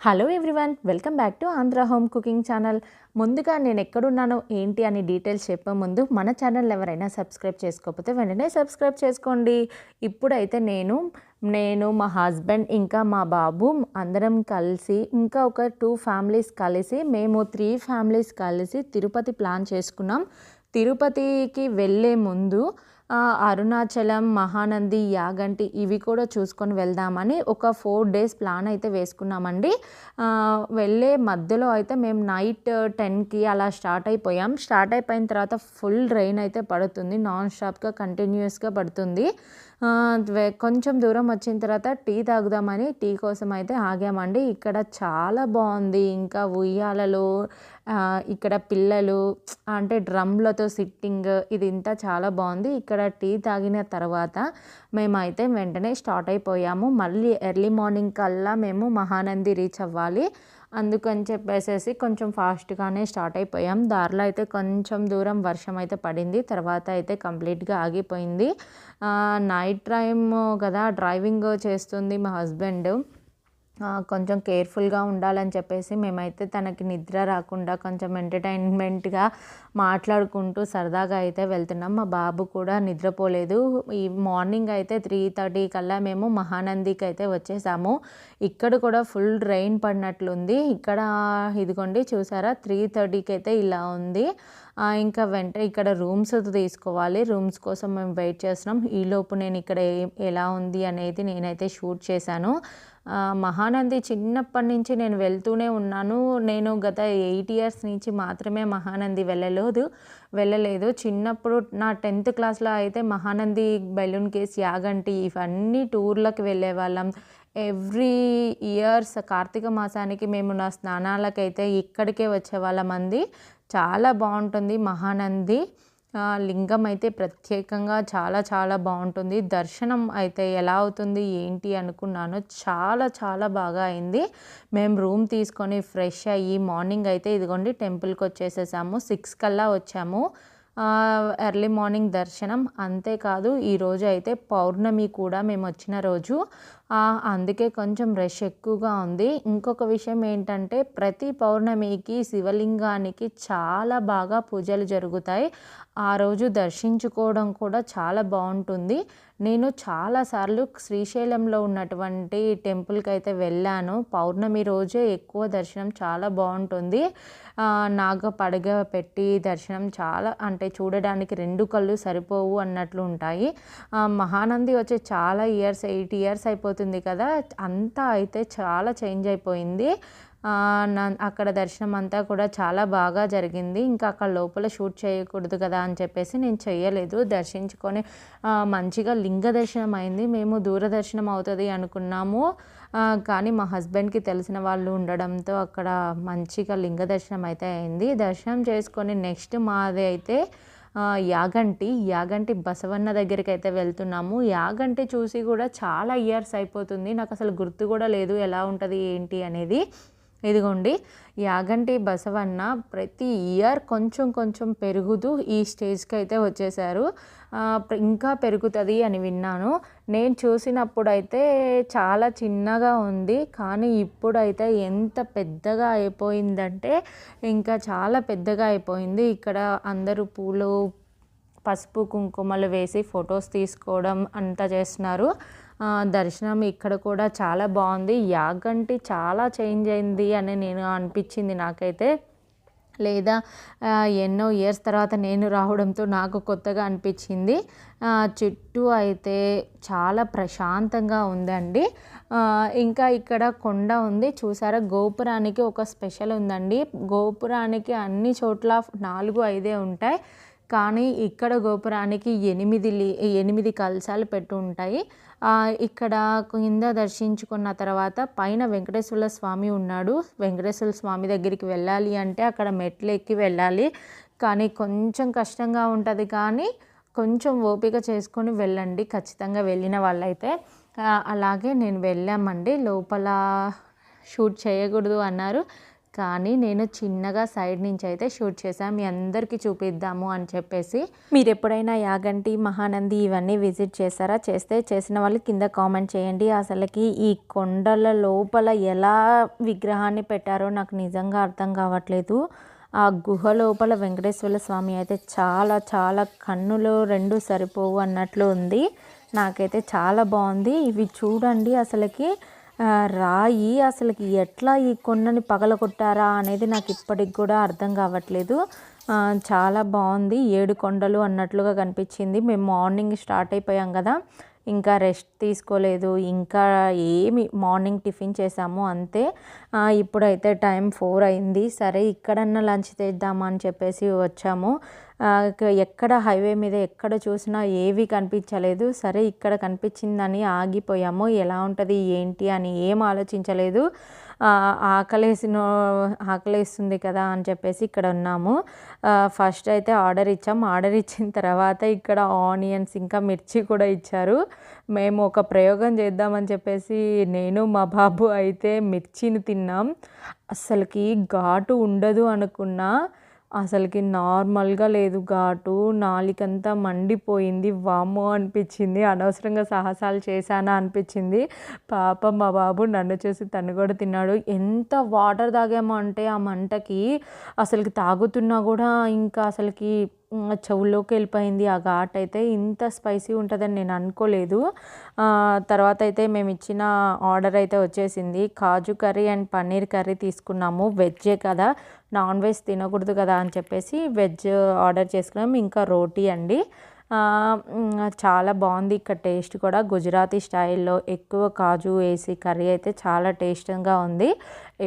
Hello everyone welcome back to Andhra home cooking channel ముందుగా నేను ఎక్కడున్నానో ఏంటి అని డీటెయిల్స్ చెప్పే ముందు మన ఛానల్ ఎవరైనా సబ్స్క్రైబ్ చేసుకోకపోతే వెంటనే సబ్స్క్రైబ్ చేసుకోండి. ఇప్పుడైతే నేను నేను మా హస్బెండ్ ఇంకా మా బాబు అందరం కలిసి ఇంకా ఒక టూ ఫ్యామిలీస్ కలిసి మేము త్రీ ఫ్యామిలీస్ కలిసి తిరుపతి ప్లాన్ చేసుకున్నాం. తిరుపతికి వెళ్ళే ముందు అరుణాచలం మహానంది యాగంటి ఇవి కూడా చూసుకొని వెళ్దామని ఒక ఫోర్ డేస్ ప్లాన్ అయితే వేసుకున్నామండి. వెళ్ళే మధ్యలో అయితే మేము నైట్ టెన్కి అలా స్టార్ట్ అయిపోయాం. స్టార్ట్ అయిపోయిన తర్వాత ఫుల్ రెయిన్ అయితే పడుతుంది. నాన్ స్టాప్గా కంటిన్యూస్గా పడుతుంది. కొంచెం దూరం వచ్చిన తర్వాత టీ తాగుదామని టీ కోసం అయితే ఆగామండి. ఇక్కడ చాలా బాగుంది. ఇంకా ఉయ్యాలలో ఇక్కడ పిల్లలు అంటే డ్రమ్లతో సిట్టింగ్ ఇది ఇంతా చాలా బాగుంది. ఇక్కడ టీ తాగిన తర్వాత మేమైతే వెంటనే స్టార్ట్ అయిపోయాము. మళ్ళీ ఎర్లీ మార్నింగ్ కల్లా మేము మహానంది రీచ్ అవ్వాలి. అందుకని చెప్పేసేసి కొంచెం ఫాస్ట్గానే స్టార్ట్ అయిపోయాం. దారిలో అయితే కొంచెం దూరం వర్షం అయితే పడింది. తర్వాత అయితే కంప్లీట్గా ఆగిపోయింది. నైట్ టైం కదా డ్రైవింగ్ చేస్తుంది మా హస్బెండ్. కొంచెం కేర్ఫుల్గా ఉండాలని చెప్పేసి మేమైతే తనకి నిద్ర రాకుండా కొంచెం ఎంటర్టైన్మెంట్గా మాట్లాడుకుంటూ సరదాగా అయితే వెళ్తున్నాం. మా బాబు కూడా నిద్రపోలేదు. ఈ మార్నింగ్ అయితే త్రీ థర్టీ కల్లా మేము మహానందికి అయితే వచ్చేసాము. ఇక్కడ కూడా ఫుల్ రెయిన్ పడినట్లుంది. ఇక్కడ ఇదిగోండి చూసారా? త్రీ థర్టీకి అయితే ఇలా ఉంది. ఇంకా వెంట ఇక్కడ రూమ్స్ తీసుకోవాలి. రూమ్స్ కోసం మేము వెయిట్ చేస్తున్నాం. ఈలోపు నేను ఇక్కడ ఎలా ఉంది అనేది నేనైతే షూట్ చేశాను. మహానంది చిన్నప్పటి నుంచి నేను వెళ్తూనే ఉన్నాను. నేను గత ఎయిట్ ఇయర్స్ నుంచి మాత్రమే మహానంది వెళ్ళలేదు వెళ్ళలేదు. చిన్నప్పుడు నా టెన్త్ క్లాస్లో అయితే మహానంది బెలూన్ కేస్ యాగంటి ఇవన్నీ టూర్లకు వెళ్ళే వాళ్ళం ఎవ్రీ ఇయర్స్ కార్తీక మాసానికి మేము నా స్నానాలకైతే ఇక్కడికే వచ్చేవాళ్ళం అంది. చాలా బాగుంటుంది మహానంది. లింగం అయితే ప్రత్యేకంగా చాలా చాలా బాగుంటుంది. దర్శనం అయితే ఎలా అవుతుంది ఏంటి అనుకున్నాను చాలా చాలా బాగా అయింది. మేము రూమ్ తీసుకొని ఫ్రెష్ అయ్యి మార్నింగ్ అయితే ఇదిగోండి టెంపుల్కి వచ్చేసేసాము. సిక్స్ కల్లా వచ్చాము. ఎర్లీ మార్నింగ్ దర్శనం. అంతేకాదు ఈరోజు అయితే పౌర్ణమి కూడా మేము వచ్చిన రోజు. అందుకే కొంచెం రష్ ఎక్కువగా ఉంది. ఇంకొక విషయం ఏంటంటే ప్రతి పౌర్ణమికి శివలింగానికి చాలా బాగా పూజలు జరుగుతాయి. ఆ రోజు దర్శించుకోవడం కూడా చాలా బాగుంటుంది. నేను చాలాసార్లు శ్రీశైలంలో ఉన్నటువంటి టెంపుల్కి అయితే వెళ్ళాను. పౌర్ణమి రోజే ఎక్కువ దర్శనం చాలా బాగుంటుంది. నాగ పడగ పెట్టి దర్శనం చాలా అంటే చూడడానికి రెండు కళ్ళు సరిపోవు అన్నట్లు ఉంటాయి. మహానంది వచ్చి చాలా ఇయర్స్ ఎయిట్ ఇయర్స్ అయిపోతుంది కదా. అంతా అయితే చాలా చేంజ్ అయిపోయింది. అక్కడ దర్శనం అంతా కూడా చాలా బాగా జరిగింది. ఇంకా అక్కడ లోపల షూట్ చేయకూడదు కదా అని చెప్పేసి నేను చేయలేదు దర్శించుకొని మంచిగా లింగ దర్శనం అయింది. మేము దూరదర్శనం అవుతుంది అనుకున్నాము. కానీ మా హస్బెండ్కి తెలిసిన వాళ్ళు ఉండడంతో అక్కడ మంచిగా లింగ దర్శనం అయితే అయింది. దర్శనం చేసుకొని నెక్స్ట్ మాది అయితే యాగంటి యాగంటి బసవన్న దగ్గరికి అయితే వెళ్తున్నాము. యాగంటి చూసి కూడా చాలా ఇయర్స్ అయిపోతుంది. నాకు అసలు గుర్తు కూడా లేదు ఎలా ఉంటుంది ఏంటి అనేది. ఇదిగోండి యాగంటి బసవన్న ప్రతి ఇయర్ కొంచెం కొంచెం పెరుగుతూ ఈ స్టేజ్కి అయితే వచ్చేసారు ఇంకా పెరుగుతుంది అని విన్నాను. నేను చూసినప్పుడు అయితే చాలా చిన్నగా ఉంది కానీ ఇప్పుడైతే ఎంత పెద్దగా అయిపోయిందంటే ఇంకా చాలా పెద్దగా అయిపోయింది. ఇక్కడ అందరూ పూలు పసుపు కుంకుమలు వేసి ఫొటోస్ తీసుకోవడం అంతా చేస్తున్నారు. దర్శనం ఇక్కడ కూడా చాలా బాగుంది. యాగంటి చాలా చేంజ్ అయింది అని నేను అనిపించింది నాకైతే. లేదా ఎన్నో ఇయర్స్ తర్వాత నేను రావడంతో నాకు కొత్తగా అనిపించింది. చెట్టు చుట్టూ అయితే చాలా ప్రశాంతంగా ఉందండి. ఇంకా ఇక్కడ కొండ ఉంది. చూసారా? గోపురానికి ఒక స్పెషల్ ఉందండి. గోపురానికి అన్ని చోట్ల నాలుగు ఐదే ఉంటాయి. కానీ ఇక్కడ గోపురానికి ఎనిమిది ఎనిమిది కలశాలు పెట్టి ఉంటాయి. ఇక్కడ కింద దర్శించుకున్న తర్వాత పైన వెంకటేశ్వర స్వామి ఉన్నాడు. వెంకటేశ్వర స్వామి దగ్గరికి వెళ్ళాలి అంటే అక్కడ మెట్లు ఎక్కి వెళ్ళాలి. కానీ కొంచెం కష్టంగా ఉంటుంది కానీ కొంచెం ఓపిక చేసుకొని వెళ్ళండి. ఖచ్చితంగా వెళ్ళిన వాళ్ళైతే. అలాగే నేను వెళ్ళామండి. లోపల షూట్ చేయకూడదు అన్నారు. కానీ నేను చిన్నగా సైడ్ నుంచి అయితే షూట్ చేశాను మీ అందరికీ చూపిద్దాము అని చెప్పేసి. మీరు ఎప్పుడైనా యాగంటి మహానంది ఇవన్నీ విజిట్ చేశారా? చేస్తే చేసిన వాళ్ళు కింద కామెంట్ చేయండి. అసలుకి ఈ కొండల లోపల ఎలా విగ్రహాన్ని పెట్టారో నాకు నిజంగా అర్థం కావట్లేదు. ఆ గుహ లోపల వెంకటేశ్వర స్వామి అయితే చాలా చాలా కన్నులు రెండు సరిపోవు అన్నట్లు ఉంది. నాకైతే చాలా బాగుంది. ఇవి చూడండి అసలుకి. రాయి అసలుకి ఎట్లా ఈ కొండని పగలగొట్టారా అనేది నాకు ఇప్పటికి కూడా అర్థం కావట్లేదు. చాలా బాగుంది. ఏడు కొండలు అన్నట్లుగా కనిపించింది. మేము మార్నింగ్ స్టార్ట్ అయిపోయాం కదా. ఇంకా రెస్ట్ తీసుకోలేదు ఇంకా ఏమి మార్నింగ్ టిఫిన్ చేసాము అంతే. ఇప్పుడైతే టైం ఫోర్ అయింది. సరే ఇక్కడన్నా లంచ్ తెద్దామా అని చెప్పేసి వచ్చాము. ఎక్కడ హైవే మీద ఎక్కడ చూసినా ఏవి కనిపించలేదు. సరే ఇక్కడ కనిపించిందని ఆగిపోయాము. ఎలా ఉంటుంది ఏంటి అని ఏం ఆలోచించలేదు. ఆకలేసిన ఆకలేస్తుంది కదా అని చెప్పేసి ఇక్కడ ఉన్నాము. ఫస్ట్ అయితే ఆర్డర్ ఇచ్చాం. ఆర్డర్ ఇచ్చిన తర్వాత ఇక్కడ ఆనియన్స్ ఇంకా మిర్చి కూడా ఇచ్చారు. మేము ఒక ప్రయోగం చేద్దామని చెప్పేసి నేను మా బాబు అయితే మిర్చిని తిన్నాం. అసలుకి ఘాటు ఉండదు అనుకున్నా. అసలుకి నార్మల్గా లేదు ఘాటు నాలికంతా మండిపోయింది. వామ్మో అనిపించింది. అనవసరంగా సాహసాలు చేశానా అనిపించింది. పాప మా బాబు నన్ను చూసి తను కూడా తిన్నాడు. ఎంత వాటర్ తాగామో అంటే ఆ మంటకి అసలుకి తాగుతున్నా కూడా ఇంకా అసలుకి చెవుల్లోకి వెళ్ళిపోయింది. ఆ ఘాట్ అయితే ఇంత స్పైసీ ఉంటుందని నేను అనుకోలేదు. తర్వాత అయితే మేము ఇచ్చిన ఆర్డర్ అయితే వచ్చేసింది. Kaju curry and paneer curry తీసుకున్నాము. వెజ్జే కదా నాన్ వెజ్ తినకూడదు కదా అని చెప్పేసి వెజ్ ఆర్డర్ చేసుకున్నాము. ఇంకా రోటీ అండి. చాలా బాగుంది. ఇక్కడ టేస్ట్ కూడా గుజరాతీ స్టైల్లో ఎక్కువ కాజు వేసి కర్రీ అయితే చాలా టేస్ట్గా ఉంది.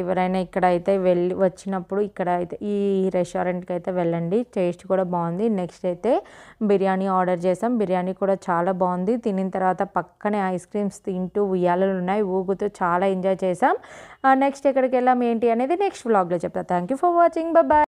ఎవరైనా ఇక్కడ అయితే వెళ్ళి వచ్చినప్పుడు ఇక్కడ అయితే ఈ రెస్టారెంట్కి అయితే వెళ్ళండి. టేస్ట్ కూడా బాగుంది. నెక్స్ట్ అయితే బిర్యానీ ఆర్డర్ చేసాం బిర్యానీ కూడా చాలా బాగుంది. తినిన తర్వాత పక్కనే ఐస్ క్రీమ్స్ తింటూ ఉయ్యాలలు ఉన్నాయి. ఊగుతూ చాలా ఎంజాయ్ చేసాం నెక్స్ట్ ఎక్కడికి వెళ్ళాం ఏంటి అనేది నెక్స్ట్ వ్లాగ్లో చెప్తా. Thank you for watching. Bye